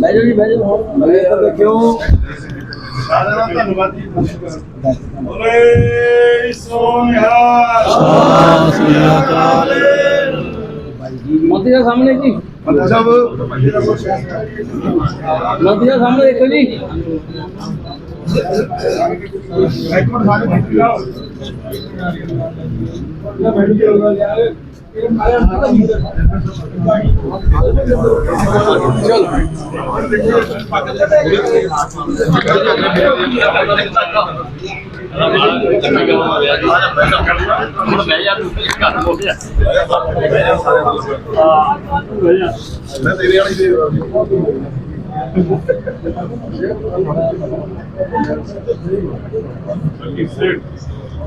ਬੈਠੋ ਜੀ ਬੈਠੋ ਮੈਂ ਤਾਂ ਦੇਖਿਓ ਸਾਰਿਆਂ ਦਾ ਧੰਨਵਾਦ ਜੀ ਬੋਲੇ ਸੋਨਿਆ ਮੋਦੀ ਦਾ ਸਾਹਮਣੇ ਜੀ। ਮਤਲਬ ਮੋਦੀ ਦਾ ਸਾਹਮਣੇ ਦੇਖੋ ਜੀ। ਇੱਕ ਮਿੰਟ ਸਾਰੇ ਬੈਠ ਜਾਓ ਮੈਂ ਤੇਰੇ ਵਾਲੀ ਦੇ ਬੋਲੇ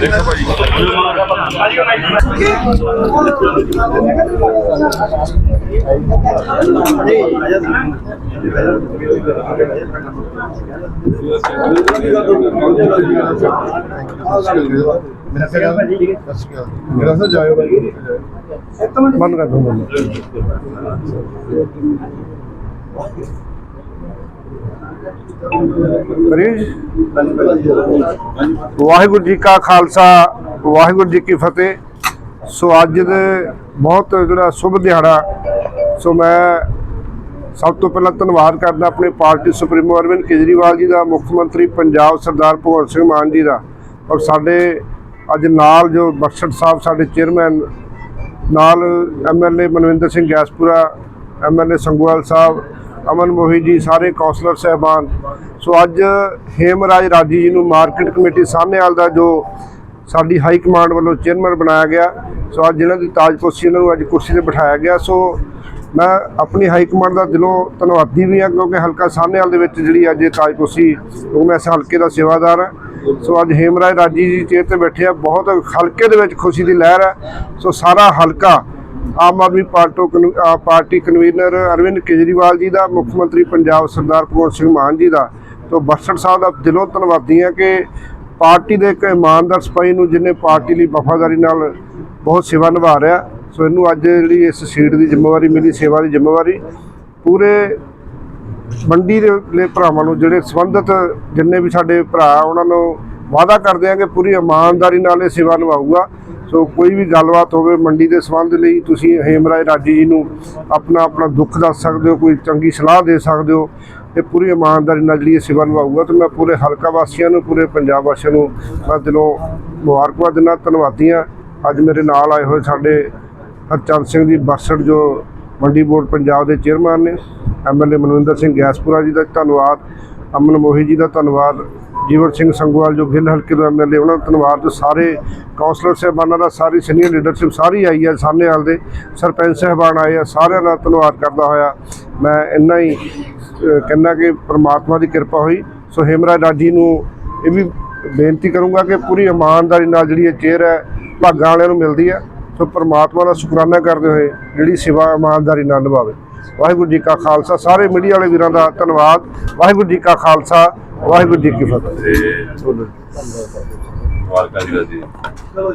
내 ਮੇਰਾ ਸਿਰ ਮੇਰਾ ਸਿਰ ਜਾਇਓ ਭਾਈ ਬੰਦ ਕਰ ਦੋ ਮਰੀਜ਼ ਵਾਹਿਗੁਰੂ ਜੀ ਕਾ ਖਾਲਸਾ, ਵਾਹਿਗੁਰੂ ਜੀ ਕੀ ਫਤਿਹ। ਸੋ ਅੱਜ ਦੇ ਬਹੁਤ ਜਿਹੜਾ ਸ਼ੁਭ ਦਿਹਾੜਾ, ਸੋ ਮੈਂ ਸਭ ਤੋਂ ਪਹਿਲਾਂ ਧੰਨਵਾਦ ਕਰਦਾ ਆਪਣੇ ਪਾਰਟੀ ਸੁਪਰੀਮੋ ਅਰਵਿੰਦ ਕੇਜਰੀਵਾਲ ਜੀ ਦਾ, ਮੁੱਖ ਮੰਤਰੀ ਪੰਜਾਬ ਸਰਦਾਰ ਭਗਵੰਤ ਸਿੰਘ ਮਾਨ ਜੀ ਦਾ ਔਰ ਸਾਡੇ ਅੱਜ ਨਾਲ ਜੋ ਬਖਸ਼ਟ ਸਾਹਿਬ, ਸਾਡੇ ਚੇਅਰਮੈਨ ਨਾਲ ਐਮਐਲਏ ਮਨਵਿੰਦਰ ਸਿੰਘ ਗੈਸਪੁਰਾ ਐਮਐਲਏ ਸੰਗਵਾਲ ਸਾਹਿਬ ਅਮਨ ਮੋਹੀ ਜੀ, ਸਾਰੇ ਕੌਂਸਲਰ ਸਹਿਬਾਨ। ਸੋ ਅੱਜ ਹੇਮਰਾਜ ਰਾਜੀ ਜੀ ਨੂੰ ਮਾਰਕੀਟ ਕਮੇਟੀ ਸਾਹਨੇਵਾਲ ਦਾ ਜੋ ਸਾਡੀ ਹਾਈ ਕਮਾਂਡ ਵੱਲੋਂ ਚੇਅਰਮੈਨ ਬਣਾਇਆ ਗਿਆ। ਸੋ ਅੱਜ ਇਹਨਾਂ ਦੀ ਤਾਜਪੋਸ਼ੀ, ਇਹਨਾਂ ਨੂੰ ਅੱਜ ਕੁਰਸੀ ਤੇ ਬਿਠਾਇਆ ਗਿਆ। ਸੋ ਮੈਂ ਆਪਣੀ ਹਾਈ ਕਮਾਂਡ ਦਾ ਦਿਲੋਂ ਧੰਨਵਾਦੀ ਵੀ ਹਾਂ, ਕਿਉਂਕਿ ਹਲਕਾ ਸਾਹਨੇਵਾਲ ਦੇ ਵਿੱਚ ਜਿਹੜੀ ਅੱਜ ਇਹ ਤਾਜਪੋਸ਼ੀ, ਉਹ ਮੈਂ ਇਸ ਹਲਕੇ ਦਾ ਸੇਵਾਦਾਰ ਹਾਂ। ਸੋ ਅੱਜ ਹੇਮਰਾਜ ਰਾਜੀ ਜੀ ਚੇਅਰ ਤੇ ਬੈਠੇ ਆ। ਬਹੁਤ ਹਲਕੇ ਦੇ ਵਿੱਚ ਖੁਸ਼ੀ ਦੀ ਲਹਿਰ ਹੈ। ਸੋ ਸਾਰਾ ਹਲਕਾ ਆਮ ਆਦਮੀ ਪਾਰਟੋ ਕਨਵ- ਪਾਰਟੀ ਕਨਵੀਨਰ ਅਰਵਿੰਦ ਕੇਜਰੀਵਾਲ ਜੀ ਦਾ, ਮੁੱਖ ਮੰਤਰੀ ਪੰਜਾਬ ਸਰਦਾਰ ਭਗਵੰਤ ਸਿੰਘ ਮਾਨ ਜੀ ਦਾ। ਤੋਂ ਬਖਸ਼ੜ ਸਾਹਿਬ ਦਾ ਦਿਲੋਂ ਧੰਨਵਾਦੀ ਹਾਂ ਕਿ ਪਾਰਟੀ ਦੇ ਇੱਕ ਇਮਾਨਦਾਰ ਸਿਪਾਹੀ ਨੂੰ ਜਿਹਨੇ ਪਾਰਟੀ ਲਈ ਵਫਾਦਾਰੀ ਨਾਲ ਬਹੁਤ ਸੇਵਾ ਨਿਭਾ ਰਿਹਾ, ਸੋ ਇਹਨੂੰ ਅੱਜ ਜਿਹੜੀ ਇਸ ਸੀਟ ਦੀ ਜ਼ਿੰਮੇਵਾਰੀ ਮਿਲੀ, ਸੇਵਾ ਦੀ ਜ਼ਿੰਮੇਵਾਰੀ, ਪੂਰੇ ਮੰਡੀ ਦੇ ਲਈ ਭਰਾਵਾਂ ਨੂੰ ਜਿਹੜੇ ਸੰਬੰਧਿਤ ਜਿੰਨੇ ਵੀ ਸਾਡੇ ਭਰਾ ਉਹਨਾਂ ਨੂੰ ਵਾਅਦਾ ਕਰਦੇ ਆ ਕਿ ਪੂਰੀ ਇਮਾਨਦਾਰੀ ਨਾਲ ਇਹ ਸੇਵਾ ਨਿਭਾਊਗਾ। ਸੋ ਕੋਈ ਵੀ ਗੱਲਬਾਤ ਹੋਵੇ ਮੰਡੀ ਦੇ ਸੰਬੰਧ ਲਈ, ਤੁਸੀਂ ਹੇਮਰਾਜ ਰਾਜੀ ਜੀ ਨੂੰ ਆਪਣਾ ਆਪਣਾ ਦੁੱਖ ਦੱਸ ਸਕਦੇ ਹੋ, ਕੋਈ ਚੰਗੀ ਸਲਾਹ ਦੇ ਸਕਦੇ ਹੋ, ਇਹ ਪੂਰੀ ਇਮਾਨਦਾਰੀ ਨਾਲ ਜਿਹੜੀ ਇਹ ਸੇਵਾ ਨਿਭਾਊਗਾ, ਤੇ ਮੈਂ ਪੂਰੇ ਹਲਕਾ ਵਾਸੀਆਂ ਨੂੰ, ਪੂਰੇ ਪੰਜਾਬ ਵਾਸੀਆਂ ਨੂੰ ਮੈਂ ਦਿਲੋਂ ਮੁਬਾਰਕਬਾਦ ਦਿੰਦਾ ਧੰਨਵਾਦੀ ਹਾਂ ਅੱਜ ਮੇਰੇ ਨਾਲ ਆਏ ਹੋਏ ਸਾਡੇ ਹਰਚੰਦ ਸਿੰਘ ਜੀ ਬਰਸੜ ਜੋ ਮੰਡੀ ਬੋਰਡ ਪੰਜਾਬ ਦੇ ਚੇਅਰਮੈਨ ਨੇ ਐਮਐਲਏ ਮਨਵਿੰਦਰ ਸਿੰਘ ਗੈਸਪੁਰਾ ਜੀ ਦਾ ਧੰਨਵਾਦ। ਅਮਨ ਮੋਹੀ ਜੀ ਦਾ ਧੰਨਵਾਦ, ਜੀਵਨ ਸਿੰਘ ਸੰਗਵਾਲ ਜੋ ਗਿੱਲ ਹਲਕੇ ਤੋਂ ਐਮਐਲਏ ਉਹਨਾਂ ਦਾ ਧੰਨਵਾਦ ਸਾਰੇ ਕਾਉਂਸਲਰ ਸਾਹਿਬਾਨਾਂ ਦਾ, ਸਾਰੀ ਸੀਨੀਅਰ ਲੀਡਰਸ਼ਿਪ ਸਾਰੀ ਆਈ ਹੈ ਸਾਹਮਣੇ ਹਾਲ ਦੇ। ਸਰਪੰਚ ਸਾਹਿਬਾਨ ਆਏ ਆ, ਸਾਰਿਆਂ ਦਾ ਧੰਨਵਾਦ ਕਰਦਾ ਹੋਇਆ। ਮੈਂ ਇੰਨਾ ਹੀ ਕਹਿੰਦਾ ਕਿ ਪ੍ਰਮਾਤਮਾ ਦੀ ਕਿਰਪਾ ਹੋਈ। ਸੋ ਹੇਮਰਾ ਰਾਜੀ ਨੂੰ ਇਹ ਵੀ ਬੇਨਤੀ ਕਰੂੰਗਾ ਕਿ ਪੂਰੀ ਇਮਾਨਦਾਰੀ ਨਾਲ ਜਿਹੜੀ ਇਹ ਚੇਅਰ ਹੈ, ਭਾਗਾਂ ਵਾਲਿਆਂ ਨੂੰ ਮਿਲਦੀ ਹੈ। ਸੋ ਪ੍ਰਮਾਤਮਾ ਦਾ ਸ਼ੁਕਰਾਨਾ ਕਰਦੇ ਹੋਏ ਜਿਹੜੀ ਸੇਵਾ ਇਮਾਨਦਾਰੀ ਨਾਲ ਨਿਭਾਵੇ। ਵਾਹਿਗੁਰੂ ਜੀ ਕਾ ਖਾਲਸਾ। ਸਾਰੇ ਮੀਡੀਆ ਵਾਲੇ ਵੀਰਾਂ ਦਾ ਧੰਨਵਾਦ। ਵਾਹਿਗੁਰੂ ਜੀ ਕਾ ਖਾਲਸਾ। ਵਾਹਿਗੁਰੂ ਜੀ ਕੀ ਫਤਿਹ।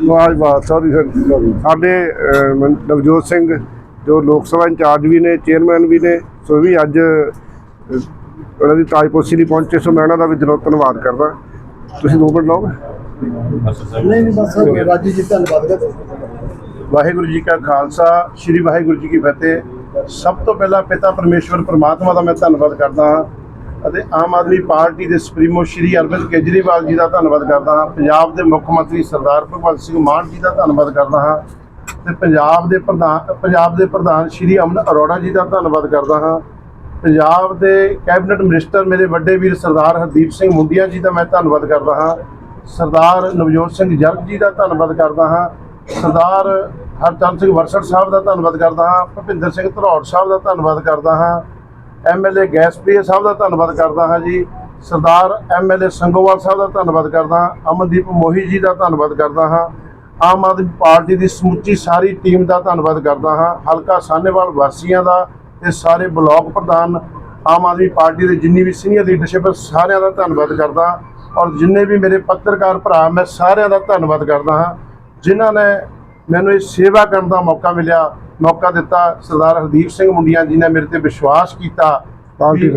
ਵਾਹ ਵਾਹ ਸੌਰੀ ਸਰ ਸਾਡੇ ਨਵਜੋਤ ਸਿੰਘ ਜੋ ਲੋਕ ਸਭਾ ਇੰਚਾਰਜ ਵੀ ਨੇ ਚੇਅਰਮੈਨ ਵੀ ਨੇ ਸੋ ਇਹ ਵੀ ਅੱਜ ਉਹਨਾਂ ਦੀ ਤਾਜਪੋਸ਼ੀ ਲਈ ਪਹੁੰਚੇ ਸੋ ਮੈਂ ਉਹਨਾਂ ਦਾ ਵੀ ਦਿਲੋਂ ਧੰਨਵਾਦ ਕਰਦਾ। ਤੁਸੀਂ ਦੋ ਮਿੰਟ ਲਾਓਗੇ ਨਹੀਂ ਨਹੀਂ ਬਸ ਰਾਜੀ ਜੀ ਧੰਨਵਾਦ ਕਰ ਵਾਹਿਗੁਰੂ ਜੀ ਕਾ ਖਾਲਸਾ ਸ੍ਰੀ ਵਾਹਿਗੁਰੂ ਜੀ ਕੀ ਫਤਿਹ। ਸਭ ਤੋਂ ਪਹਿਲਾਂ ਪਿਤਾ ਪਰਮੇਸ਼ਵਰ ਪ੍ਰਮਾਤਮਾ ਦਾ ਮੈਂ ਧੰਨਵਾਦ ਕਰਦਾ ਹਾਂ ਅਤੇ ਆਮ ਆਦਮੀ ਪਾਰਟੀ ਦੇ ਸੁਪਰੀਮੋ ਸ਼੍ਰੀ ਅਰਵਿੰਦ ਕੇਜਰੀਵਾਲ ਜੀ ਦਾ ਧੰਨਵਾਦ ਕਰਦਾ ਹਾਂ, ਪੰਜਾਬ ਦੇ ਮੁੱਖ ਮੰਤਰੀ ਸਰਦਾਰ ਭਗਵੰਤ ਸਿੰਘ ਮਾਨ ਜੀ ਦਾ ਧੰਨਵਾਦ ਕਰਦਾ ਹਾਂ ਤੇ ਪੰਜਾਬ ਦੇ ਪ੍ਰਧਾਨ, ਪੰਜਾਬ ਦੇ ਪ੍ਰਧਾਨ ਸ਼੍ਰੀ ਅਮਨ ਅਰੋੜਾ ਜੀ ਦਾ ਧੰਨਵਾਦ ਕਰਦਾ ਹਾਂ। ਪੰਜਾਬ ਦੇ ਕੈਬਨਿਟ ਮਿਨਿਸਟਰ ਮੇਰੇ ਵੱਡੇ ਵੀਰ ਸਰਦਾਰ ਹਰਦੀਪ ਸਿੰਘ ਮੁੰਡੀਆ ਜੀ ਦਾ ਮੈਂ ਧੰਨਵਾਦ ਕਰਦਾ ਹਾਂ। ਸਰਦਾਰ ਨਵਜੋਤ ਸਿੰਘ ਜਰਗ ਜੀ ਦਾ ਧੰਨਵਾਦ ਕਰਦਾ ਹਾਂ। ਸਰਦਾਰ ਹਰਚੰਦ ਸਿੰਘ ਵਰਸੜ ਸਾਹਿਬ ਦਾ ਧੰਨਵਾਦ ਕਰਦਾ ਹਾਂ, ਭੁਪਿੰਦਰ ਸਿੰਘ ਧਰੌੜ ਸਾਹਿਬ ਦਾ ਧੰਨਵਾਦ ਕਰਦਾ ਹਾਂ ਐਮਐਲਏ ਗੈਸਪ੍ਰੀਆ ਸਾਹਿਬ ਦਾ ਧੰਨਵਾਦ ਕਰਦਾ ਹਾਂ ਜੀ, ਸਰਦਾਰ ਐਮਐਲਏ ਸੰਗੋਵਾਲ ਸਾਹਿਬ ਦਾ ਧੰਨਵਾਦ ਕਰਦਾ ਹਾਂ, ਅਮਨਦੀਪ ਮੋਹੀ ਜੀ ਦਾ ਧੰਨਵਾਦ ਕਰਦਾ ਹਾਂ, ਆਮ ਆਦਮੀ ਪਾਰਟੀ ਦੀ ਸਮੁੱਚੀ ਸਾਰੀ ਟੀਮ ਦਾ ਧੰਨਵਾਦ ਕਰਦਾ ਹਾਂ, ਹਲਕਾ ਸਾਹਨੇਵਾਲ ਵਾਸੀਆਂ ਦਾ ਤੇ ਸਾਰੇ ਬਲਾਕ ਪ੍ਰਧਾਨ, ਆਮ ਆਦਮੀ ਪਾਰਟੀ ਦੇ ਜਿੰਨੀ ਵੀ ਸੀਨੀਅਰ ਲੀਡਰਸ਼ਿਪ ਸਾਰਿਆਂ ਦਾ ਧੰਨਵਾਦ ਕਰਦਾ ਔਰ ਜਿੰਨੇ ਵੀ ਮੇਰੇ ਪੱਤਰਕਾਰ ਭਰਾ, ਮੈਂ ਸਾਰਿਆਂ ਦਾ ਧੰਨਵਾਦ ਕਰਦਾ ਹਾਂ, ਜਿਨ੍ਹਾਂ ਨੇ ਮੈਨੂੰ ਇਹ ਸੇਵਾ ਕਰਨ ਦਾ ਮੌਕਾ ਮਿਲਿਆ ਮੌਕਾ ਦਿੱਤਾ ਸਰਦਾਰ ਹਰਦੀਪ ਸਿੰਘ ਮੁੰਡੀਆਂ ਜੀ ਨੇ ਮੇਰੇ ਤੇ ਵਿਸ਼ਵਾਸ ਕੀਤਾ ਪਾਰਟੀ।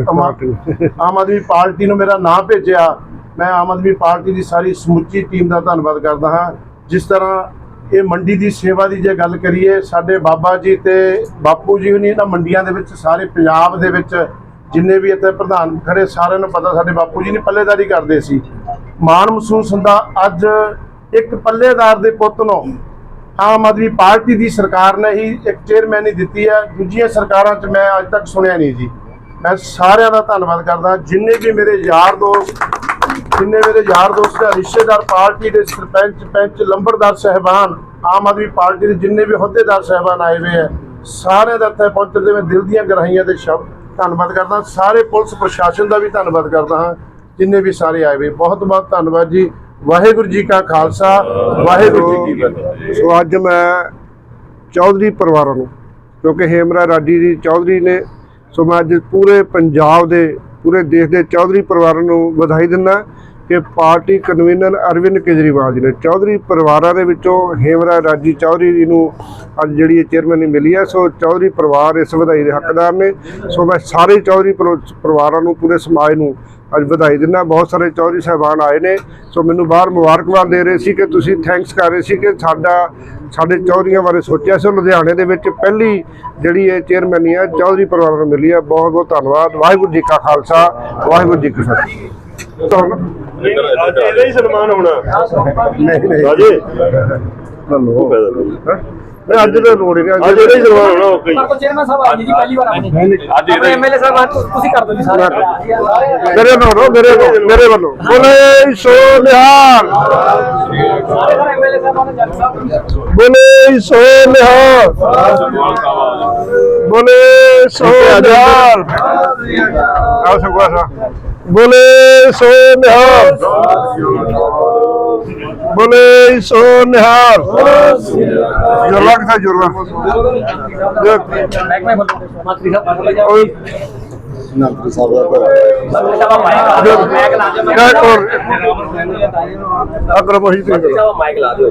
ਆਮ ਆਦਮੀ ਪਾਰਟੀ ਨੂੰ ਮੇਰਾ ਨਾਂ ਭੇਜਿਆ। ਮੈਂ ਆਮ ਆਦਮੀ ਪਾਰਟੀ ਦੀ ਸਾਰੀ ਸਮੁੱਚੀ ਟੀਮ ਦਾ ਧੰਨਵਾਦ ਕਰਦਾ ਹਾਂ। ਜਿਸ ਤਰ੍ਹਾਂ ਇਹ ਮੰਡੀ ਦੀ ਸੇਵਾ ਦੀ ਜੇ ਗੱਲ ਕਰੀਏ ਸਾਡੇ ਬਾਬਾ ਜੀ ਤੇ ਬਾਪੂ ਜੀ ਨੇ ਇਹਨਾਂ ਮੰਡੀਆਂ ਦੇ ਵਿੱਚ ਸਾਰੇ ਪੰਜਾਬ ਦੇ ਵਿੱਚ ਜਿੰਨੇ ਵੀ ਇੱਥੇ ਪ੍ਰਧਾਨ ਖੜੇ ਸਾਰਿਆਂ ਨੂੰ ਪਤਾ ਸਾਡੇ ਬਾਪੂ ਜੀ ਨੇ ਪੱਲੇਦਾਰੀ ਕਰਦੇ ਸੀ। ਮਾਣ ਮਹਿਸੂਸ ਹੁੰਦਾ ਅੱਜ ਇੱਕ ਪੱਲੇਦਾਰ ਦੇ ਪੁੱਤ ਨੂੰ ਆਮ ਆਦਮੀ ਪਾਰਟੀ ਦੀ ਸਰਕਾਰ ਨੇ ਹੀ ਇੱਕ ਚੇਅਰਮੈਨ ਹੀ ਦਿੱਤੀ ਹੈ। ਦੂਜੀਆਂ ਸਰਕਾਰਾਂ 'ਚ ਮੈਂ ਅੱਜ ਤੱਕ ਸੁਣਿਆ ਨਹੀਂ ਜੀ। ਮੈਂ ਸਾਰਿਆਂ ਦਾ ਧੰਨਵਾਦ ਕਰਦਾ। ਜਿੰਨੇ ਵੀ ਮੇਰੇ ਯਾਰ ਦੋਸਤ, ਜਿੰਨੇ ਮੇਰੇ ਯਾਰ ਦੋਸਤ ਹੈ ਰਿਸ਼ਤੇਦਾਰ ਪਾਰਟੀ ਦੇ ਸਰਪੰਚ, ਪੰਚ, ਲੰਬੜਦਾਰ, ਸਹਿਬਾਨ, ਆਮ ਆਦਮੀ ਪਾਰਟੀ ਦੇ ਜਿੰਨੇ ਵੀ ਅਹੁਦੇਦਾਰ, ਸਹਿਬਾਨ ਆਏ ਹੋਏ ਹੈ ਸਾਰਿਆਂ ਦਾ ਇੱਥੇ ਪਹੁੰਚਣ ਦੇ ਮੈਂ ਦਿਲ ਦੀਆਂ ਗਹਿਰਾਈਆਂ 'ਤੇ ਸ਼ਬਦ ਧੰਨਵਾਦ ਕਰਦਾ। ਸਾਰੇ ਪੁਲਿਸ ਪ੍ਰਸ਼ਾਸਨ ਦਾ ਵੀ ਧੰਨਵਾਦ ਕਰਦਾ ਹਾਂ। ਜਿੰਨੇ ਵੀ ਸਾਰੇ ਆਏ ਹੋਏ ਬਹੁਤ ਬਹੁਤ ਧੰਨਵਾਦ ਜੀ। ਵਾਹਿਗੁਰੂ ਜੀ ਕਾ ਖਾਲਸਾ, ਵਾਹਿਗੁਰੂ ਜੀ ਕੀ ਫਤਿਹ। ਸੋ ਅੱਜ ਮੈਂ ਚੌਧਰੀ ਪਰਿਵਾਰਾਂ ਨੂੰ, ਕਿਉਂਕਿ ਹੇਮਰਾ ਰਾਡੀ ਜੀ ਚੌਧਰੀ ਨੇ, ਸੋ ਮੈਂ ਅੱਜ ਪੂਰੇ ਪੰਜਾਬ ਦੇ, ਪੂਰੇ ਦੇਸ਼ ਦੇ ਚੌਧਰੀ ਪਰਿਵਾਰਾਂ ਨੂੰ ਵਧਾਈ ਦਿੰਦਾ। ਕਿ ਪਾਰਟੀ ਕਨਵੀਨਰ ਅਰਵਿੰਦ ਕੇਜਰੀਵਾਲ ਜੀ ਨੇ। ਚੌਧਰੀ ਪਰਿਵਾਰਾਂ ਦੇ ਵਿੱਚੋਂ ਹੇਮਰਾ ਰਾਜੀ ਚੌਧਰੀ ਜੀ ਨੂੰ ਅੱਜ ਜਿਹੜੀ ਇਹ ਚੇਅਰਮੈਨੀ ਮਿਲੀ ਹੈ, ਸੋ ਚੌਧਰੀ ਪਰਿਵਾਰ ਇਸ ਵਧਾਈ ਦੇ ਹੱਕਦਾਰ ਨੇ। ਸੋ ਮੈਂ ਸਾਰੇ ਚੌਧਰੀ ਪਰਿ- ਪਰਿਵਾਰਾਂ ਨੂੰ, ਪੂਰੇ ਸਮਾਜ ਨੂੰ ਅੱਜ ਵਧਾਈ ਦਿੰਦਾ। ਬਹੁਤ ਸਾਰੇ ਚੌਧਰੀ ਸਾਹਿਬਾਨ ਆਏ ਨੇ। ਸੋ ਮੈਨੂੰ ਬਾਹਰ ਮੁਬਾਰਕਬਾਦ ਦੇ ਰਹੇ ਸੀ ਕਿ ਤੁਸੀਂ ਥੈਂਕਸ ਕਰ ਰਹੇ ਸੀ ਕਿ ਸਾਡਾ, ਸਾਡੇ ਚੌਧਰੀਆਂ ਬਾਰੇ ਸੋਚਿਆ ਸੋ। ਲੁਧਿਆਣੇ ਦੇ ਵਿੱਚ ਪਹਿਲੀ ਜਿਹੜੀ ਇਹ ਚੇਅਰਮੈਨੀ ਹੈ, ਚੌਧਰੀ ਪਰਿਵਾਰ ਨੂੰ ਮਿਲੀ ਹੈ। ਬਹੁਤ ਬਹੁਤ ਧੰਨਵਾਦ। ਵਾਹਿਗੁਰੂ ਜੀ ਕਾ ਖਾਲਸਾ, ਵਾਹਿਗੁਰੂ ਜੀ ਕੀ ਫਤਿਹ। ਤੁਹਾਨੂੰ ਅੱਜ ਇਹਦਾ ਹੀ ਸਨਮਾਨ ਹੋਣਾ। ਨਹੀਂ ਨਹੀਂ। ਰਾਜੇ। ਹਲੋ। ਮੈਂ ਅੱਜ ਤਾਂ ਲੋੜ ਨਹੀਂ ਅੱਜ ਇਹਦਾ ਹੀ ਸਨਮਾਨ ਹੋਣਾ ਓਕੇ ਪਰ ਚੇਅਰਮੈਨ ਸਾਹਿਬ ਨੀ ਜੀ ਪਹਿਲੀ ਵਾਰ ਨੇ। ਅੱਜ ਆਪਣੇ ਐਮਐਲਏ ਸਾਹਿਬ ਤੁ- ਤੁਸੀਂ ਕਰ ਦਿਓ ਜੀ ਸਾਰੇ। ਮੇਰੇ ਵੱਲੋਂ ਮੇਰੇ ਵੱਲੋਂ ਮੇਰੇ ਵੱਲੋਂ। ਬੋਲੇ ਸੋ ਨਿਹਾਲ। ਸਾਰੇ ਐਮਐਲਏ ਸਾਹਿਬਾਂ ਨੇ ਜੱਜ ਸਾਹਿਬ। ਬੋਲੇ ਸੋ ਨਿਹਾਲ। ਬੋਲੇ ਸੋ ਨਿਹਾਲ। ਆਓ ਸੰਗਵਾ ਸਾਹਿਬ। ਬੋਲੇ ਸੋ ਨਿਹਾਲ ਬੋਲੇ ਸੋ ਨਿਹਾਲ ਜੁਰਲਾ ਕਿਥਾ ਜੁਰਲਾ? ਮੈਂ ਮੈਂ ਬੋਲੋ ਮੰਤਰੀ ਸਾਹਿਬ ਬੋਲੇ ਜਾਓ ਓਏ ਮੰਤਰੀ ਸਾਹਿਬ ਮਾਈਕ ਲਾ ਦਿਓ ਮਾਈਕ ਲਾ ਦਿਓ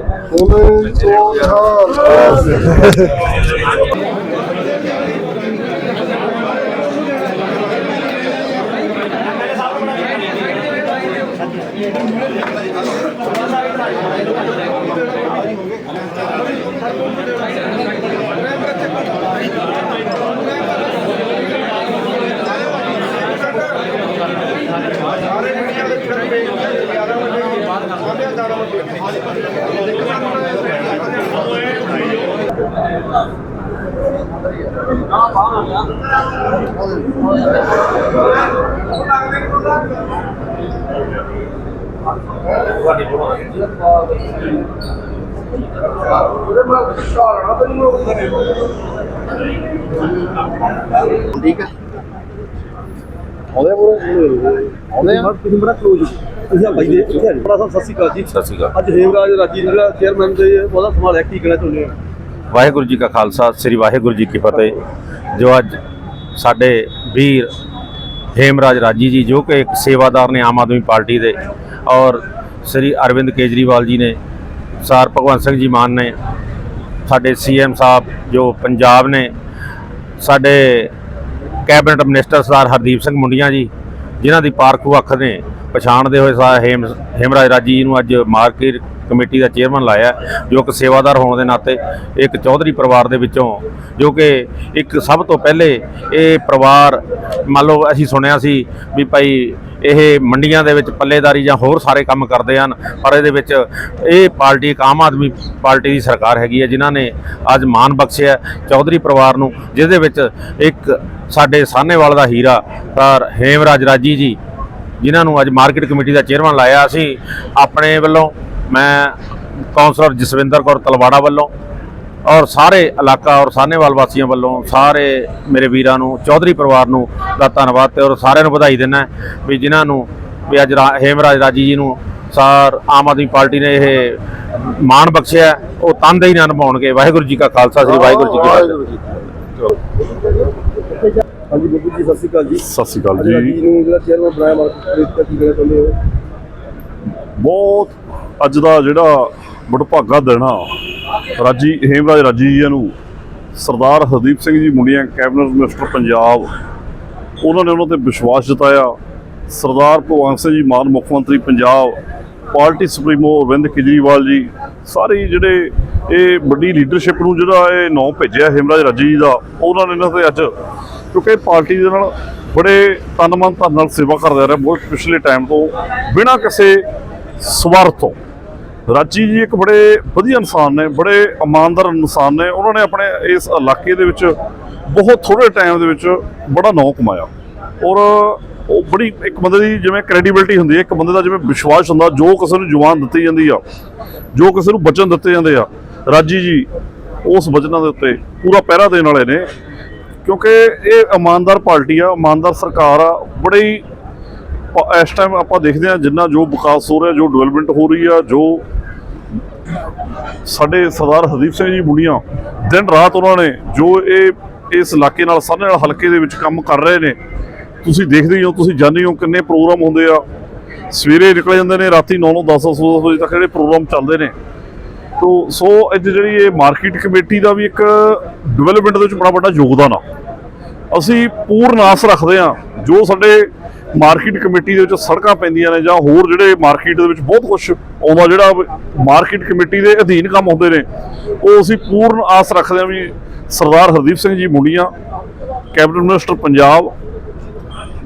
ਅਕਰਮ ਹੀ ਦਿਓ ਬੋਲੇ ਸੋ ਨਿਹਾਲ ਤੁਸੀਂ ਬੜਾ ਕਲੋਜ਼ ਤੁਸੀਂ ਆ ਬਾਈ ਦੇ ਬੜਾ ਸਾਹਿਬ ਸਤਿ ਸ਼੍ਰੀ ਅਕਾਲ ਜੀ। ਸਤਿ ਸ਼੍ਰੀ ਅਕਾਲ। ਅੱਜ ਹੇਮਰਾਜ ਰਾਜੀ ਜਿਹੜਾ ਚੇਅਰਮੈਨ ਦੇ ਉਹਦਾ ਸੰਭਾਲਿਆ ਕੀ ਕਹਿਣਾ ਚਾਹੁੰਦੇ ਹੋ? ਵਾਹਿਗੁਰੂ ਜੀ ਕਾ ਖਾਲਸਾ ਸ੍ਰੀ ਵਾਹਿਗੁਰੂ ਜੀ ਕੀ ਫਤਿਹ। ਜੋ ਅੱਜ ਸਾਡੇ ਵੀਰ ਹੇਮਰਾਜ ਰਾਜੀ ਜੀ ਜੋ ਕਿ ਇੱਕ ਸੇਵਾਦਾਰ ਨੇ ਆਮ ਆਦਮੀ ਪਾਰਟੀ ਦੇ ਔਰ ਸ੍ਰੀ ਅਰਵਿੰਦ ਕੇਜਰੀਵਾਲ ਜੀ ਨੇ, ਸਰ ਭਗਵੰਤ ਸਿੰਘ ਜੀ ਮਾਨ ਨੇ, ਸਾਡੇ ਸੀਐਮ ਸਾਹਿਬ ਜੋ ਪੰਜਾਬ ਨੇ, ਸਾਡੇ ਕੈਬਨਿਟ ਮਿਨਿਸਟਰ ਸਰਦਾਰ ਹਰਦੀਪ ਸਿੰਘ ਮੁੰਡੀਆਂ ਜੀ, ਜਿਨ੍ਹਾਂ ਦੀ ਪਾਰਖੂ ਅੱਖ ਨੇ ਪਛਾਣਦੇ ਹੋਏ ਸਾ ਹੇਮ, ਹੇਮਰਾਜ ਰਾਜੀ ਜੀ ਨੂੰ ਅੱਜ ਮਾਰਕੀਟ ਕਮੇਟੀ ਦਾ ਚੇਅਰਮੈਨ ਲਾਇਆ, ਜੋ ਕਿ ਸੇਵਾਦਾਰ ਹੋਣ ਦੇ ਨਾਤੇ ਇੱਕ ਚੌਧਰੀ ਪਰਿਵਾਰ ਦੇ ਵਿੱਚੋਂ, ਜੋ ਕਿ ਇੱਕ ਸਭ ਤੋਂ ਪਹਿਲੇ ਇਹ ਪਰਿਵਾਰ, ਮੰਨ ਲਓ ਅਸੀਂ ਸੁਣਿਆ ਸੀ ਵੀ ਭਾਈ ਇਹ ਮੰਡੀਆਂ ਦੇ ਵਿੱਚ ਪੱਲੇਦਾਰੀ ਜਾਂ ਹੋਰ ਸਾਰੇ ਕੰਮ ਕਰਦੇ ਹਨ, ਪਰ ਇਹਦੇ ਵਿੱਚ ਇਹ ਪਾਰਟੀ, ਇੱਕ ਆਮ ਆਦਮੀ ਪਾਰਟੀ ਦੀ ਸਰਕਾਰ ਹੈਗੀ ਹੈ, ਜਿਨ੍ਹਾਂ ਨੇ ਅੱਜ ਮਾਨ ਬਖਸ਼ਿਆ ਚੌਧਰੀ ਪਰਿਵਾਰ ਨੂੰ ਜਿਸ ਦੇ ਵਿੱਚ ਇੱਕ ਸਾਡੇ ਸਾਹਨੇਵਾਲ ਦਾ ਹੀਰਾ ਪਰ ਹੇਮਰਾਜ ਰਾਜੀ ਜੀ, ਜਿਨ੍ਹਾਂ ਨੂੰ ਅੱਜ ਮਾਰਕੀਟ ਕਮੇਟੀ ਦਾ ਚੇਅਰਮੈਨ ਲਾਇਆ ਅਸੀਂ ਆਪਣੇ ਵੱਲੋਂ ਮੈਂ ਕੌਂਸਲਰ ਜਸਵਿੰਦਰ ਕੌਰ ਤਲਵਾੜਾ ਵੱਲੋਂ ਔਰ ਸਾਰੇ ਇਲਾਕਾ ਔਰ ਸਾਹਨੇਵਾਲ ਵਾਸੀਆਂ ਵੱਲੋਂ ਸਾਰੇ ਮੇਰੇ ਵੀਰਾਂ ਨੂੰ ਚੌਧਰੀ ਪਰਿਵਾਰ ਨੂੰ ਦਾ ਧੰਨਵਾਦ ਤੇ ਔਰ ਸਾਰਿਆਂ ਨੂੰ ਵਧਾਈ ਦਿੰਦਾ ਵੀ ਜਿਨ੍ਹਾਂ ਨੂੰ ਵੀ ਅੱਜ ਰਾ- ਹੇਮਰਾਜ ਰਾਜੀ ਜੀ ਨੂੰ ਸਾਰ ਆਮ ਆਦਮੀ ਪਾਰਟੀ ਨੇ ਇਹ ਮਾਣ ਬਖਸ਼ਿਆ ਉਹ ਤਨਦੇਹੀ ਨਾਲ ਨਿਭਾਉਣਗੇ ਵਾਹਿਗੁਰੂ ਜੀ ਕਾ ਖਾਲਸਾ ਸ੍ਰੀ ਵਾਹਿਗੁਰੂ ਜੀ ਕੀ ਫਤਿਹ। ਹਾਂਜੀ ਬੱਬੂ ਜੀ ਸਤਿ ਸ਼੍ਰੀ ਅਕਾਲ ਜੀ। ਸਤਿ ਸ਼੍ਰੀ ਅਕਾਲ ਅੱਜ ਰਾਜੀ ਜੀ ਨੂੰ ਜਿਹੜਾ ਚੇਅਰਮੈਨ ਬਣਾਇਆ ਮਾਰਕੀਟ ਦਾ ਕੀ ਕਹਿਣਾ ਚਾਹੁੰਦੇ ਹੋ? ਬਹੁਤ ਅੱਜ ਦਾ ਜਿਹੜਾ ਵਡਭਾਗਾ ਦੇਣਾ। ਰਾਜੀ ਹੇਮਰਾਜ ਰਾਜੀ ਜੀ ਨੂੰ ਸਰਦਾਰ ਹਰਦੀਪ ਸਿੰਘ ਜੀ ਮੁੰਡੀਆਂ, ਕੈਬਨਿਟ ਮਿਨਿਸਟਰ ਪੰਜਾਬ, ਉਹਨਾਂ ਨੇ ਉਹਨਾਂ ਤੇ ਵਿਸ਼ਵਾਸ ਜਤਾਇਆ। ਸਰਦਾਰ ਭਗਵੰਤ ਸਿੰਘ ਜੀ ਮਾਨ, ਮੁੱਖ ਮੰਤਰੀ ਪੰਜਾਬ, ਪਾਰਟੀ ਸੁਪਰੀਮੋ ਅਰਵਿੰਦ ਕੇਜਰੀਵਾਲ ਜੀ, ਸਾਰੇ ਜਿਹੜੇ ਇਹ ਵੱਡੀ ਲੀਡਰਸ਼ਿਪ ਨੂੰ ਜਿਹੜਾ ਇਹ ਨਾਂ ਭੇਜਿਆ ਹੇਮਰਾਜ ਰਾਜੀ ਜੀ ਦਾ, ਉਹਨਾਂ ਨੇ ਇਹਨਾਂ ਤੇ ਅੱਜ, ਕਿਉਂਕਿ ਪਾਰਟੀ ਦੇ ਨਾਲ ਬੜੇ ਤਨ ਮਨ ਧਨ ਨਾਲ ਸੇਵਾ ਕਰਦੇ ਆ ਰਹੇ, ਬਹੁਤ ਪਿਛਲੇ ਟਾਈਮ ਤੋਂ ਬਿਨਾਂ ਕਿਸੇ ਸਵਾਰਥ। ਤੋਂ ਰਾਜੀ ਜੀ ਇੱਕ ਬੜੇ ਵਧੀਆ ਇਨਸਾਨ ਨੇ, ਬੜੇ ਇਮਾਨਦਾਰ ਇਨਸਾਨ ਨੇ। ਉਹਨਾਂ ਨੇ ਆਪਣੇ ਇਸ ਇਲਾਕੇ ਦੇ ਵਿੱਚ ਬਹੁਤ ਥੋੜੇ ਟਾਈਮ ਦੇ ਵਿੱਚ ਬੜਾ ਨਾਂ ਕਮਾਇਆ। ਔਰ ਉਹ ਬੜੀ ਇੱਕ ਬੰਦੇ ਦੀ ਜਿਵੇਂ ਕ੍ਰੈਡੀਬਿਲਟੀ ਹੁੰਦੀ ਹੈ, ਇੱਕ ਬੰਦੇ ਦਾ ਜਿਵੇਂ ਵਿਸ਼ਵਾਸ ਹੁੰਦਾ, ਜੋ ਕਿਸੇ ਨੂੰ ਜਵਾਨ ਦਿੱਤੀ ਜਾਂਦੀ ਆ, ਜੋ ਕਿਸੇ ਨੂੰ ਬਚਨ ਦਿੱਤੇ ਜਾਂਦੇ ਆ। ਰਾਜੀ ਜੀ ਉਸ ਬਚਨਾਂ ਦੇ ਉੱਤੇ ਪੂਰਾ ਪਹਿਰਾ ਦੇਣ ਵਾਲੇ ਨੇ, ਕਿਉਂਕਿ ਇਹ ਇਮਾਨਦਾਰ ਪਾਰਟੀ ਆ, ਇਮਾਨਦਾਰ ਸਰਕਾਰ ਆ, ਬੜੇ ਹੀ ਇਸ ਟਾਈਮ ਆਪਾਂ ਦੇਖਦੇ ਹਾਂ ਜਿੰਨਾ ਜੋ ਵਿਕਾਸ ਹੋ ਰਿਹਾ, ਜੋ ਡਿਵੈਲਪਮੈਂਟ ਹੋ ਰਹੀ ਆ, ਜੋ ਸਾਡੇ ਸਰਦਾਰ ਹਰਦੀਪ ਸਿੰਘ ਜੀ ਮੁੰਡੀਆਂ ਦਿਨ ਰਾਤ ਉਹਨਾਂ ਨੇ ਜੋ ਇਹ, ਇਸ ਇਲਾਕੇ ਨਾਲ ਸਾਹਮਣੇ ਨਾਲ ਹਲਕੇ ਦੇ ਵਿੱਚ ਕੰਮ ਕਰ ਰਹੇ ਨੇ, ਤੁਸੀਂ ਦੇਖਦੇ ਹੀ ਹੋ, ਤੁਸੀਂ ਜਾਣਦੇ ਹੋ ਕਿੰਨੇ ਪ੍ਰੋਗਰਾਮ ਹੁੰਦੇ ਆ। ਸਵੇਰੇ ਨਿਕਲ ਜਾਂਦੇ ਨੇ, ਰਾਤੀ 9-9 10-10 ਵਜੇ ਤੱਕ ਜਿਹੜੇ ਪ੍ਰੋਗਰਾਮ ਚੱਲਦੇ ਨੇ। ਤੋ, ਸੋ ਅੱਜ ਜਿਹੜੀ ਇਹ ਮਾਰਕੀਟ ਕਮੇਟੀ ਦਾ ਵੀ ਇੱਕ ਡਿਵੈਲਪਮੈਂਟ ਦੇ ਵਿੱਚ ਬੜਾ ਵੱਡਾ ਯੋਗਦਾਨ ਆ। ਅਸੀਂ ਪੂਰਨ ਆਸ ਰੱਖਦੇ ਹਾਂ, ਜੋ ਸਾਡੇ ਮਾਰਕੀਟ ਕਮੇਟੀ ਦੇ ਵਿੱਚ ਸੜਕਾਂ ਪੈਂਦੀਆਂ ਨੇ ਜਾਂ ਹੋਰ ਜਿਹੜੇ ਮਾਰਕੀਟ ਦੇ ਵਿੱਚ ਬਹੁਤ ਕੁਝ ਆਉਂਦਾ ਜਿਹੜਾ ਮਾਰਕੀਟ ਕਮੇਟੀ ਦੇ ਅਧੀਨ ਕੰਮ ਹੁੰਦੇ ਨੇ ਉਹ ਅਸੀਂ ਪੂਰਨ ਆਸ ਰੱਖਦੇ ਹਾਂ ਵੀ Sardar Hardeep Singh ji Mundian cabinet minister Punjab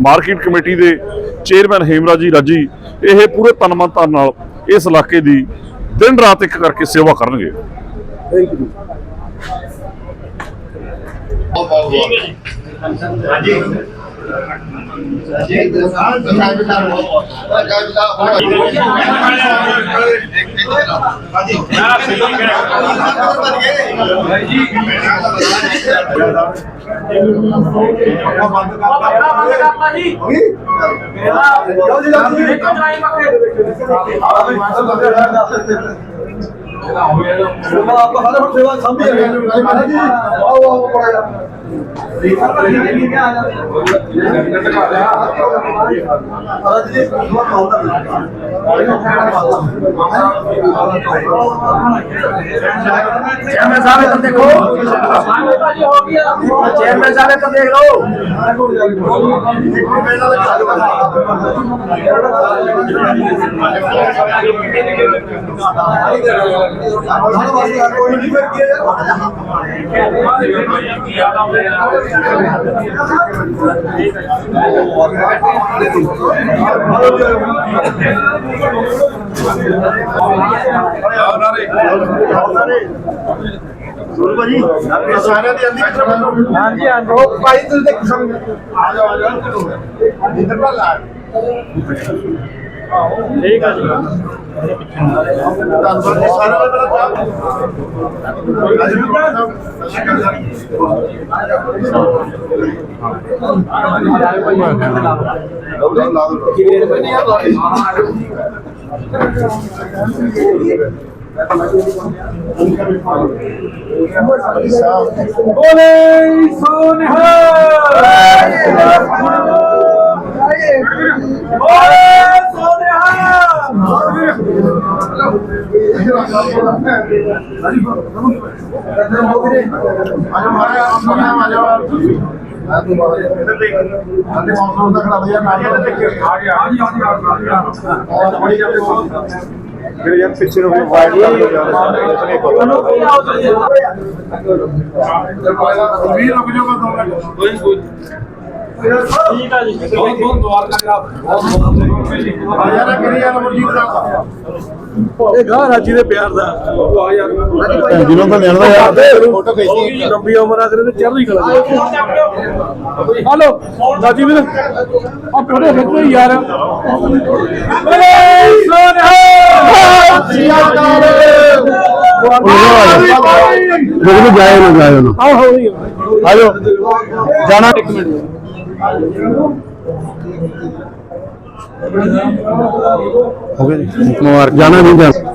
market committee ਦੇ ਚੇਅਰਮੈਨ ਹੇਮਰਾਜ ਜੀ ਰਾਜੀ ਇਹ ਪੂਰੇ ਤਨ ਮਨ ਧਨ ਨਾਲ ਇਸ ਇਲਾਕੇ ਦੀ ਦਿਨ ਰਾਤ ਇੱਕ ਕਰਕੇ ਸੇਵਾ ਕਰਨਗੇ। ਥੈਂਕ ਯੂ ਆਪਾਂ ਸਾਰੇ ਹੁਣ ਸੇਵਾ ਸਾਂਭੀ ਜੀ ਆਓ ਆਓ ਪੜਾ चेयरमैन साहब इधर देखो चेयरमैन साहब इधर देख लो कोई नहीं कर दिया ਹੈ ਸੁਰੂ ਭਾਜੀ ਸਾਰਿਆਂ ਦੀ ਅੰਦੀ ਹਾਂਜੀ। ਹਾਂ ਉਹ ਭਾਈ, ਤੁਸੀਂ ਦੇਖ ਆ ਜਾਓ ਆ ਜਾਓ। ਇੱਧਰ ਵੱਲ ਆ ਠੀਕ ਹੈ ਜੀ। ਧੰਨਵਾਦ ਜੀ ਸਾਰਿਆਂ ਦਾ ਬੜਾ ਬੋਲੇ ਸੋਨਿਹਾ ਬੋਲੇ ਸੋਨਿਹਾ ਇੱਧਰ ਦੇਖ ਸਾਡੇ ਮੌਸਮ ਦਾ ਖੜਾ ਲਿਆ ਨਾ ਇੱਧਰ ਦੇਖ ਆ ਗਿਆ ਆ ਗਿਆ ਬੜੀ ਜਾਂਦੇ ਜਿਹੜੇ ਯਾਰ ਪਿੱਛੇ ਨੂੰ ਵਾਈਡ ਕਰ ਲੋ ਯਾਰ ਵੀ ਰੁਕ ਜਾਓ ਦੋ ਮਿੰਟ ਠੀਕ ਆ ਜੀ। ਬਹੁਤ ਬਹੁਤ ਦੁਆਰ ਲੱਗਾ ਆ ਯਾਰ ਕਿਹੜੀ ਯਾਰ ਮਰਜੀਤ ਦਾ ਇਹ ਗਾ ਰਾਜੀ ਦੇ ਪਿਆਰ ਦਾ। ਆ ਯਾਰ ਜਿਹਨੂੰ ਦਾ ਯਾਰ। ਫੋਟੋ ਖਿੱਚੀ ਲੰਬੀ ਉਮਰ ਆ ਤੇਰੇ ਤੇ ਚੜ੍ਹਦੀ ਕਲਾ ਹਲੋ ਰਾਜੀ ਵੀਰ। ਆ ਫੋਟੋ ਖਿੱਚੋ ਯਾਰ। ਬਿਲਕੁਲ ਜਾਏ ਨਾ ਜਾਏ ਨਾ ਆਓ ਰਹੀ ਆਜੋ ਜਾਣਾ। ਇੱਕ ਮਿੰਟ। ਹੋ ਗਿਆ ਜੀ ਮੁਬਾਰਕ ਜਾਣਾ ਨਹੀਂ ਜਾਣਾ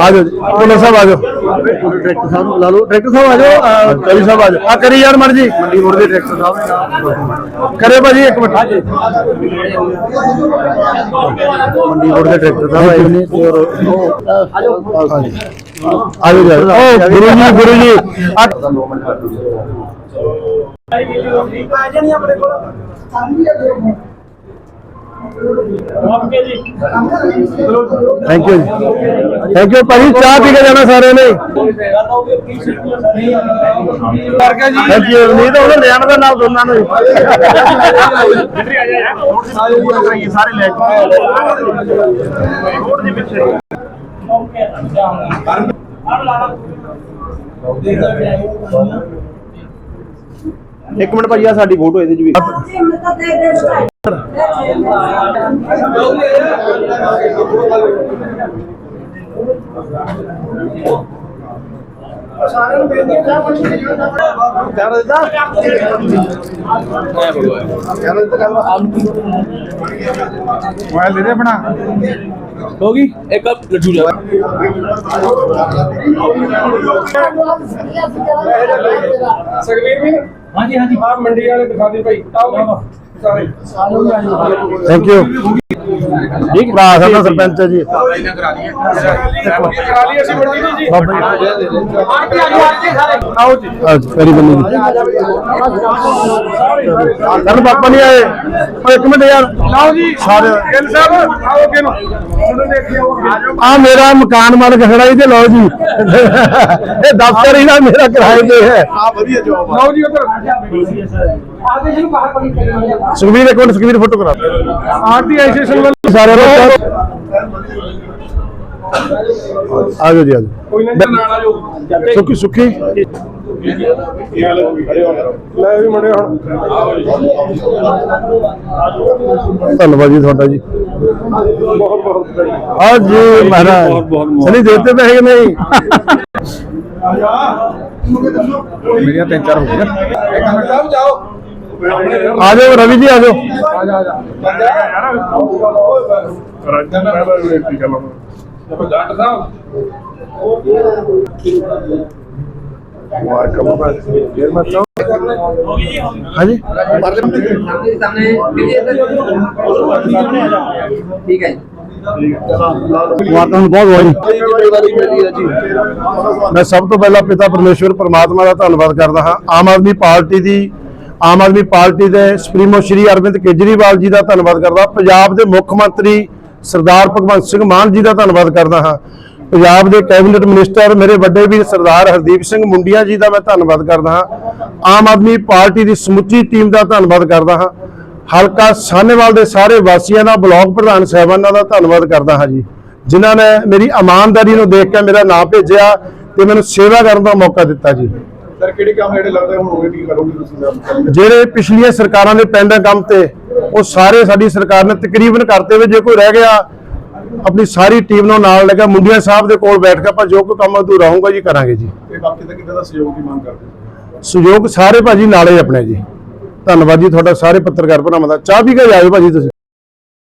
ਆਜੋ ਜੀ ਕੋਲਾ ਸਾਹਿਬ ਆਜੋ ਡਾਇਰੈਕਟਰ ਸਾਹਿਬ ਲਾ ਲਓ ਡਾਇਰੈਕਟਰ ਸਾਹਿਬ ਆਜੋ ਕਵੀ ਸਾਹਿਬ ਆਜੋ ਆ ਕਰੀ ਯਾਰ ਮਰ ਜੀ ਮੰਡੀ ਮੋੜ ਦੇ ਡਾਇਰੈਕਟਰ ਸਾਹਿਬ ਕਰੇ ਭਾਜੀ ਇੱਕ ਮਿੰਟ ਮੰਡੀ ਮੋੜ ਦੇ ਡਾਇਰੈਕਟਰ ਸਾਹਿਬ ਆਏ ਨੇ ਔਰ ਆਜੋ ਆਜੋ ਜੀ ਓ Guru ji Guru ji thank you thank you ਭਾਜੀ, ਚਾਹ ਪੀ ਕੇ ਜਾਣਾ ਸਾਰਿਆਂ ਨੇ। ਥੈਂਕ ਯੂ ਨੀਤ ਉਹਨੇ ਲੈਣ ਦਾ ਨਾਲ ਦੋਨਾਂ ਨੂੰ ਸਾਰੇ ਲੈ ਇੱਕ ਮਿੰਟ ਭਾਜੀ ਆ ਸਾਡੀ ਫੋਟੋ ਇਹਦੇ ਚ ਵੀ। ਮੋਬਾਈਲ ਦੇ ਦੇ ਆਪਣਾ। ਹੋ ਗਈ ਇੱਕ ਲੱਡੂ ਜਾ ਸਕਵੀਰ ਵੀ ਹਾਂਜੀ ਹਾਂਜੀ ਆ ਮੰਡੀ ਵਾਲੇ ਦੇ ਭਾਈ ਆਓ ਸਾਰੇ ਥੈਂਕ ਯੂ ਠੀਕ ਭਰਾ ਸਾਡਾ ਸਰਪੰਚ ਹੈ ਜੀ ਕਰਾ ਲਈ ਅਸੀਂ ਮੰਡੀ ਦੀ ਜੀ ਬਾਬਾ ਆਂਟੀ ਆ ਸਾਰੇ ਆਓ ਜੀ। ਅੱਜ ਕਰੀ ਬੰਨੀ ਜੀ। ਸਰ ਪਾਪਾ ਨਹੀਂ ਆਏ। ਓ ਇੱਕ ਮਿੰਟ ਯਾਰ। ਲਓ ਜੀ। ਸਾਰੇ। ਗਿੱਲ ਸਾਹਿਬ ਆਓ ਅੱਗੇ ਨੂੰ ਤੁਹਾਨੂੰ ਦੇਖਿਓ। ਆ ਆ ਮੇਰਾ ਮਕਾਨ ਮਾਲਕ ਖੜਾ ਹੀ ਤੇ ਲਓ ਜੀ। ਇਹ ਦਫ਼ਤਰ ਹੀ ਨਾ ਮੇਰਾ ਕਿਰਾਏ ਤੇ ਹੈ। ਲਓ ਜੀ ਉਧਰ। ਆਦੇ ਜੀ ਪੜੀ ਸੁਖਵੀਰ ਇੱਕ ਮਿੰਟ ਸੁਖਵੀਰ ਫੋਟੋ ਕਰਾ ਆਰਟੀਆਈਜੇਸ਼ਨ ਵੱਲ ਸਾਰੇ ਲੋਕ ਆਜੋ ਜੀ ਆਜੋ ਕੋਈ ਨਾ ਜੀ, ਨਾਲ ਆ ਜਾਓ। ਸੁੱਖੀ ਸੁੱਖੀ। ਲੈ ਵੀ ਮੁੰਡੇ ਹੁਣ। ਧੰਨਵਾਦ ਜੀ ਤੁਹਾਡਾ ਜੀ। ਬਹੁਤ ਬਹੁਤ ਹਾਂ ਜੀ ਮਹਾਰਾਜ। ਸਨੀ ਦੇਤੇ ਤਾਂ ਹੈ ਕਿ ਨਹੀਂ? ਮੇਰੀਆਂ ਤਿੰਨ ਚਾਰ ਹੋ ਗਈਆਂ। ਇੱਕ ਮਿੰਟ ਸਾਹਿਬ ਜਾਓ। ਆ ਜਾਓ ਰਵੀ ਜੀ ਆ ਜਾਓ ਆ ਜਾ ਆ ਜਾ ਜੱਟ ਸਾਹਿਬ ਹਾਂਜੀ ਠੀਕ ਹੈ ਮੁਬਾਰਕਾਂ ਨੂੰ ਬਹੁਤ ਬਹੁਤ ਮੈਂ ਸਭ ਤੋਂ ਪਹਿਲਾਂ ਪਿਤਾ ਪਰਮੇਸ਼ਵਰ ਪਰਮਾਤਮਾ ਦਾ ਧੰਨਵਾਦ ਕਰਦਾ ਹਾਂ ਆਮ ਆਦਮੀ ਪਾਰਟੀ ਦੀ ਆਮ ਆਦਮੀ ਪਾਰਟੀ ਦੇ ਸੁਪਰੀਮੋ ਸ਼੍ਰੀ ਅਰਵਿੰਦ ਕੇਜਰੀਵਾਲ ਜੀ ਦਾ ਧੰਨਵਾਦ ਕਰਦਾ ਪੰਜਾਬ ਦੇ ਮੁੱਖ ਮੰਤਰੀ ਸਰਦਾਰ ਭਗਵੰਤ ਸਿੰਘ ਮਾਨ ਜੀ ਦਾ ਧੰਨਵਾਦ ਕਰਦਾ ਹਾਂ। ਪੰਜਾਬ ਦੇ ਕੈਬਨਿਟ ਮਿਨਿਸਟਰ ਮੇਰੇ ਵੱਡੇ ਵੀਰ ਸਰਦਾਰ ਹਰਦੀਪ ਸਿੰਘ ਮੁੰਡੀਆਂ ਜੀ ਦਾ ਮੈਂ ਧੰਨਵਾਦ ਕਰਦਾ ਹਾਂ। ਆਮ ਆਦਮੀ ਪਾਰਟੀ ਦੀ ਸਮੁੱਚੀ ਟੀਮ ਦਾ ਧੰਨਵਾਦ ਕਰਦਾ ਹਾਂ। ਹਲਕਾ ਸਾਹਨੇਵਾਲ ਦੇ ਸਾਰੇ ਵਾਸੀਆਂ ਦਾ, ਬਲਾਕ ਪ੍ਰਧਾਨ ਸਾਹਿਬਾਨਾਂ ਦਾ ਧੰਨਵਾਦ ਕਰਦਾ ਹਾਂ ਜੀ। ਜਿਨ੍ਹਾਂ ਨੇ ਮੇਰੀ ਇਮਾਨਦਾਰੀ ਨੂੰ ਦੇਖ ਕੇ ਮੇਰਾ ਨਾਮ ਭੇਜਿਆ ਤੇ ਮੈਨੂੰ ਸੇਵਾ ਕਰਨ ਦਾ ਮੌਕਾ ਦਿੱਤਾ ਜੀ। ਸਰ ਕਿਹੜੇ ਕੰਮ ਜਿਹੜੇ ਲੱਗਦੇ ਹੁਣ ਹੋਵੇ ਕੀ ਕਰੋਗੇ ਤੁਸੀਂ ਜਿਹੜੇ ਪਿਛਲੀਆਂ ਸਰਕਾਰਾਂ ਦੇ ਪੈਂਡਿੰਗ ਕੰਮ ਤੇ ਉਹ ਸਾਰੇ ਸਾਡੀ ਸਰਕਾਰ ਨੇ ਤਕਰੀਬਨ ਕਰਤੇ ਵੇ ਜੇ ਕੋਈ ਰਹਿ ਗਿਆ ਆਪਣੀ ਸਾਰੀ ਟੀਮ ਨੂੰ ਨਾਲ ਲੈ ਕੇ ਮੁੰਡਿਆ ਸਾਹਿਬ ਦੇ ਕੋਲ ਬੈਠ ਕੇ ਆਪਾਂ ਜੋ ਕੋਈ ਕੰਮ ਅਧੂਰਾ ਹੋਊਗਾ ਜੀ ਕਰਾਂਗੇ ਜੀ। ਤੇ ਬਾਕੀ ਤਾਂ ਕਿੱਦਾਂ ਦਾ ਸਹਿਯੋਗ ਦੀ ਮੰਗ ਕਰਦੇ ਸਹਿਯੋਗ ਸਾਰੇ ਭਾਜੀ ਨਾਲੇ ਆਪਣੇ ਜੀ। ਧੰਨਵਾਦ ਜੀ ਤੁਹਾਡਾ ਸਾਰੇ ਪੱਤਰਕਾਰ ਭਰਾਵਾਂ ਦਾ। ਚਾਹ ਪੀ ਕੇ ਜਾਇਓ ਭਾਜੀ ਤੁਸੀਂ।